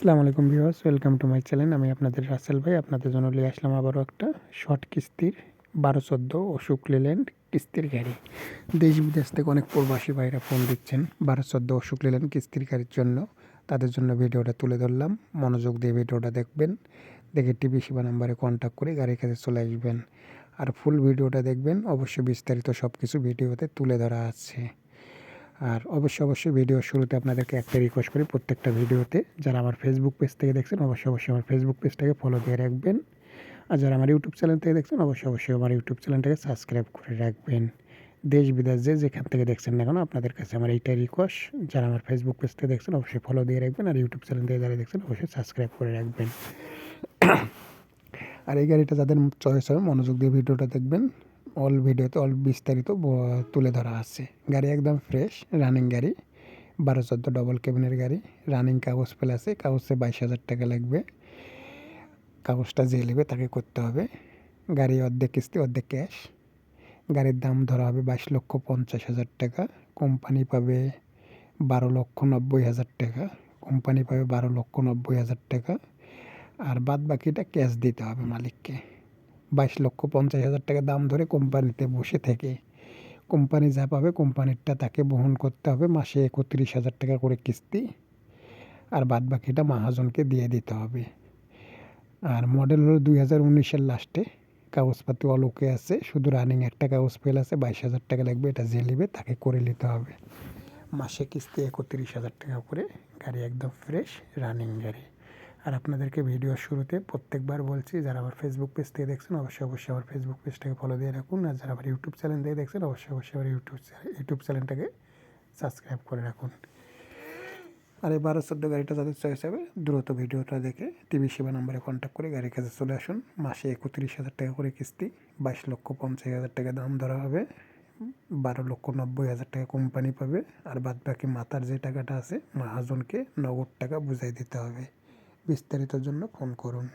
আসসালামু আলাইকুম viewers, welcome to my channel. আমি আপনাদের রাসেল ভাই। আপনাদের জন্য নিয়ে আসলাম আবারও একটা শর্ট কিস্তির বারো চোদ্দ অশোক লেল্যান্ড কিস্তির গাড়ি। দেশ বিদেশ থেকে অনেক প্রবাসী ভাইরা ফোন দিচ্ছেন বারো চোদ্দ অশোক লেল্যান্ড কিস্তির গাড়ির জন্য। তাদের জন্য ভিডিওটা তুলে ধরলাম। মনোযোগ দিয়ে ভিডিওটা দেখবেন। দেখে টিভি সেবা নাম্বারে কন্ট্যাক্ট করে গাড়ির কাছে চলে আসবেন। আর ফুল ভিডিওটা দেখবেন। অবশ্যই বিস্তারিত সব কিছু ভিডিওতে তুলে ধরা আছে। আর অবশ্যই অবশ্যই ভিডিওর শুরুতে আপনাদেরকে একটা রিকোয়েস্ট করি, প্রত্যেকটা ভিডিওতে যারা আমার ফেসবুক পেজ থেকে দেখছেন, অবশ্যই অবশ্যই আমার ফেসবুক পেজটাকে ফলো দিয়ে রাখবেন। আর যারা আমার ইউটিউব চ্যানেল থেকে দেখছেন, অবশ্যই অবশ্যই আমার ইউটিউব চ্যানেলটাকে সাবস্ক্রাইব করে রাখবেন। দেশ, বিদেশ, যে যেখান থেকে দেখছেন না কেন, আপনাদের কাছে আমার এইটাই রিকোয়েস্ট যারা আমার ফেসবুক পেজ থেকে দেখছেন, অবশ্যই ফলো দিয়ে রাখবেন। আর ইউটিউব চ্যানেল থেকে যারা দেখছেন, অবশ্যই সাবস্ক্রাইব করে রাখবেন। আর এই গাড়িটা যাদের চয়েস হবে মনোযোগ দিয়ে ভিডিওটা দেখবেন। অল ভিডিওতে অল বিস্তারিত তুলে ধরা আছে। গাড়ি একদম ফ্রেশ রানিং গাড়ি, বারো চোদ্দ ডবল কেবিনের গাড়ি রানিং কাগজ ফেলে আছে, কাগজে বাইশ হাজার টাকা লাগবে। কাগজটা যে নেবে তাকে করতে হবে। গাড়ি অর্ধেক কিস্তি, অর্ধেক ক্যাশ গাড়ির দাম ধরা হবে বাইশ লক্ষ পঞ্চাশ হাজার টাকা। কোম্পানি পাবে বারো লক্ষ নব্বই হাজার টাকা। কোম্পানি পাবে বারো লক্ষ নব্বই হাজার টাকা। আর বাদ বাকিটা ক্যাশ দিতে হবে মালিককে। বাইশ লক্ষ পঞ্চাশ হাজার টাকা দাম ধরে কোম্পানিতে বসে থেকে। কোম্পানি যা পাবে, কোম্পানিরটা তাকে বহন করতে হবে মাসে একত্রিশ হাজার টাকা করে কিস্তি। আর বাদ বাকিটা মাহাজনকে দিয়ে দিতে হবে। আর মডেল হলো দুই হাজার উনিশের লাস্টে কাগজপাতি অলোকে আছে, শুধু রানিং একটা কাগজ ফেল আছে, বাইশ হাজার টাকা লাগবে, এটা যে নেবে তাকে করে নিতে হবে। মাসে কিস্তি একত্রিশ হাজার টাকা করে, গাড়ি একদম ফ্রেশ রানিং গাড়ি। আর আপনাদেরকে ভিডিওর শুরুতে প্রত্যেকবার বলছি, যারা আমার ফেসবুক পেজ থেকে দেখছেন, অবশ্যই অবশ্যই আমার ফেসবুক পেজটাকে ফলো দিয়ে রাখুন। আর যারা আমার ইউটিউব চ্যানেল থেকে দেখছেন, অবশ্যই অবশ্যই আমার ইউটিউব ইউটিউব চ্যানেলটাকে সাবস্ক্রাইব করে রাখুন। আর এই বারো চোদ্দ গাড়িটা যাদের চয়েস হবে, দ্রুত ভিডিওটা দেখে টিভি সেবা নাম্বারে কন্ট্যাক্ট করে গাড়ির কাছে চলে আসুন। মাসে একত্রিশ হাজার টাকা করে কিস্তি, বাইশ লক্ষ পঞ্চাশ হাজার টাকা দাম ধরা হবে, বারো লক্ষ নব্বই হাজার টাকা কোম্পানি পাবে, আর বাদ বাকি মাতার যে টাকাটা আছে, মহাজনকে নগদ টাকা বুঝাই দিতে হবে। বিস্তারিতর জন্য ফোন করুন।